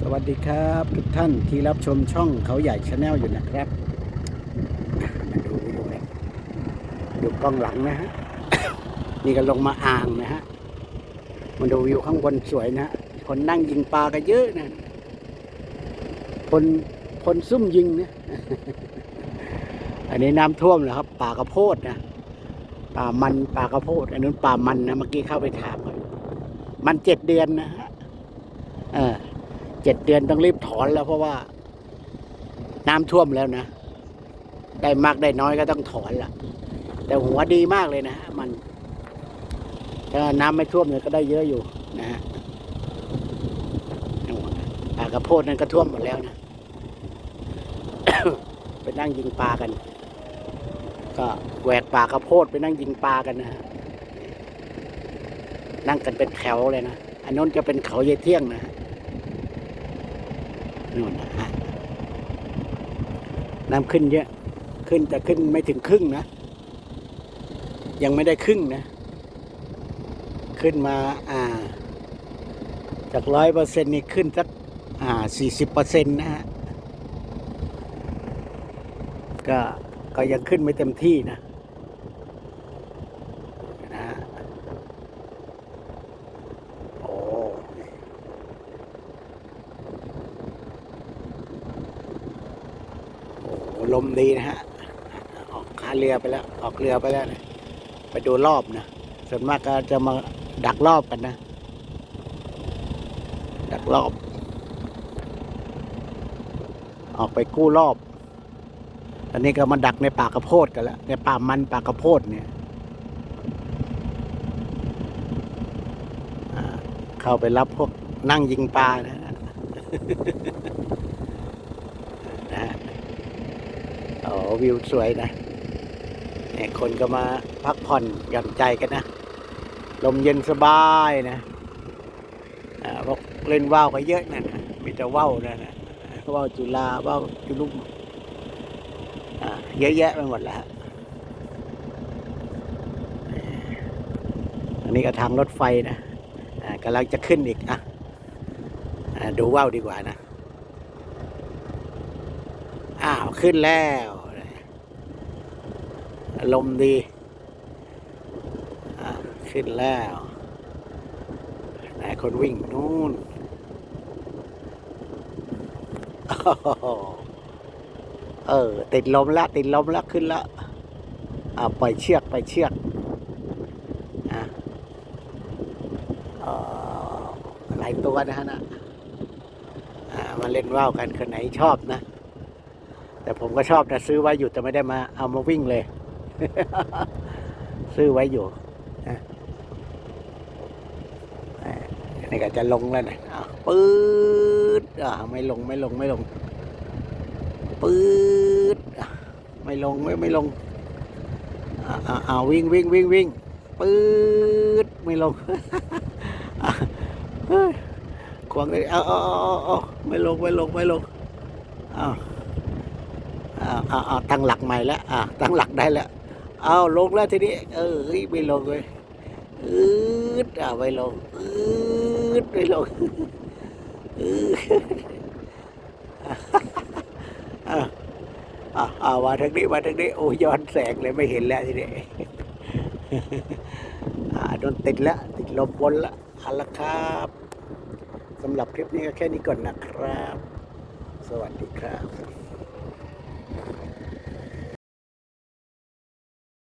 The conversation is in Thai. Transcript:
สวัสดีครับทุกท่านที่รับชมช่องเขาใหญ่ชาแนลอยู่นะครับมาดูวิวกันดูกล้องหลังนะฮะ นี่ก็ลงมาอ่างนะฮะมาดูวิวข้างบนสวยนะฮะคนนั่งยิงปลากันเยอะนะ คนคนซุ่มยิงนะ อันนี้น้ำท่วมเหรอครับป่ากระโพดนะป่ามันป่ากระโพด อันนู้นป่ามันนะเมื่อกี้เข้าไปถามเขามันเจ็ดเดือนนะฮะเออ จ็ดเดือนต้องรีบถอนแล้วเพราะว่า น้ำท่วมแล้วนะ ได้มากได้น้อยก็ต้องถอนละแต่หัวดีมากเลยนะฮะมันถ้าน้ำไม่ท่วมเนี่ยก็ได้เยอะอยู่นะฮะปลากระโพดนั้นก็ท่วมหมดแล้วนะ ไปนั่งยิงปลากัน ก็แหวกป่ากระโพดไปนั่งยิงปลากันนะฮะนั่งกันเป็นแถวเลยนะ อันนู้นจะเป็นเขาเยายเที่ยงนะ นู่นนะฮะน้ำขึ้นเยอะ ขึ้นแต่ขึ้นไม่ถึงครึ่งนะ ยังไม่ได้ครึ่งนะ ขึ้นมาอ่า จากร้อยเปอร์เซ็นต์นี่ขึ้นสักอ่าสี่สิบเปอร์เซ็นต์นะฮะ ก็ก็ยังขึ้นไม่เต็มที่นะนะฮะโอ้ โอ้โห ลมดีนะฮะ ออกขาเรือไปแล้ว ออกเรือไปแล้วนะไปดูรอบนะ ส่วนมากก็จะมาดักรอบกันนะ ดักรอบ ออกไปกู้รอบ ตอนนี้ก็มาดักในป่ากระโพดกันแล้ว ในป่ามันป่ากระโพดเนี่ยเข้าไปรับพวกนั่งยิงปลานะ นะฮะ โอ้วิวสวยนะเนี่ยคนก็มาพักผ่อนหย่อนใจกันนะ ลมเย็นสบายนะอ่าพวกเล่นว่าวก็เยอะนั่นะมีแต่ว่าวนั่นะว่าวจุฬาว่าวจุลุมอ่าเยอะแยะไปหมดแล้วอันนี้ก็ทางรถไฟนะอ่ากำลังจะขึ้นอีกอะอ่าดูว่าวดีกว่านะอ้าว ขึ้นแล้ว อารมณ์ดีอ่าขึ้นแล้วนายคนวิ่งนู่นเออ ติดลมละ ติดลมละ ขึ้นละอ่าปล่อยเชือกปล่อยเชือกอะหลายตัวนะฮะนะมาเล่นว่าวกันคนไหนชอบนะ แต่ผมก็ชอบนะ ซื้อไว้อยู่แต่ไม่ได้มา เอามาวิ่งเลย ซื้อไว้อยู่นะอ่าอันนี้ก็จะลงแล้วนะปื๊ดอ่าไม่ลงไม่ลงไม่ลงปื๊ดอะไม่ลงไม่ไม่ลงอ่าอ่าวิ่งวิ่งวิ่งวิ่งปื๊ดไม่ลงขวางเลยเอาเอาเอาเอาเอไม่ลงไม่ลงไม่ลงอ้าวอ่าอ่าอ่าตั้งหลักใหม่แล้วอ่าตั้งหลักได้แล้ว เอาลงแล้วทีนี้ เออเฮ้ยไม่ลงเลยอืดอ่าไม่ลงอืดไม่ลงอืดอ่าอ่าอ่ามาทางนี้มาทางนี้โอ้ย้อนแสงเลยไม่เห็นแล้วทีนี้อ่าโดนติดแล้วติดลมบนละเอาละครับสำหรับคลิปนี้ก็แค่นี้ก่อนนะครับ สวัสดีครับ